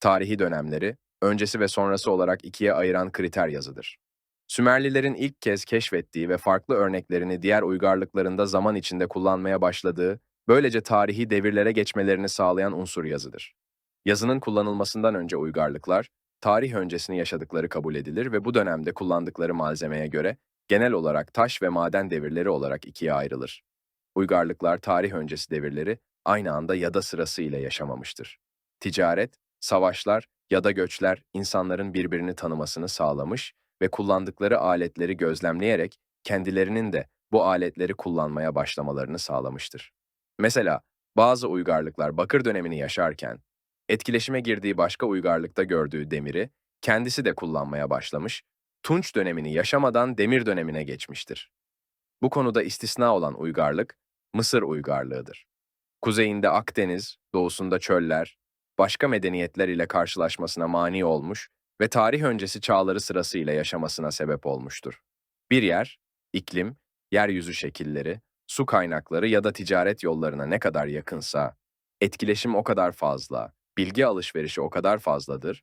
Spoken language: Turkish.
tarihi dönemleri, öncesi ve sonrası olarak ikiye ayıran kriter yazıdır. Sümerlilerin ilk kez keşfettiği ve farklı örneklerini diğer uygarlıklarında zaman içinde kullanmaya başladığı, böylece tarihi devirlere geçmelerini sağlayan unsur yazıdır. Yazının kullanılmasından önce uygarlıklar, tarih öncesini yaşadıkları kabul edilir ve bu dönemde kullandıkları malzemeye göre genel olarak taş ve maden devirleri olarak ikiye ayrılır. Uygarlıklar tarih öncesi devirleri aynı anda ya da sırası ile yaşamamıştır. Ticaret, savaşlar ya da göçler insanların birbirini tanımasını sağlamış ve kullandıkları aletleri gözlemleyerek kendilerinin de bu aletleri kullanmaya başlamalarını sağlamıştır. Mesela bazı uygarlıklar bakır dönemini yaşarken etkileşime girdiği başka uygarlıkta gördüğü demiri kendisi de kullanmaya başlamış, Tunç dönemini yaşamadan demir dönemine geçmiştir. Bu konuda istisna olan uygarlık Mısır uygarlığıdır. Kuzeyinde Akdeniz, doğusunda çöller, başka medeniyetler ile karşılaşmasına mani olmuş ve tarih öncesi çağları sırasıyla yaşamasına sebep olmuştur. Bir yer, iklim, yeryüzü şekilleri, su kaynakları ya da ticaret yollarına ne kadar yakınsa, etkileşim o kadar fazla, bilgi alışverişi o kadar fazladır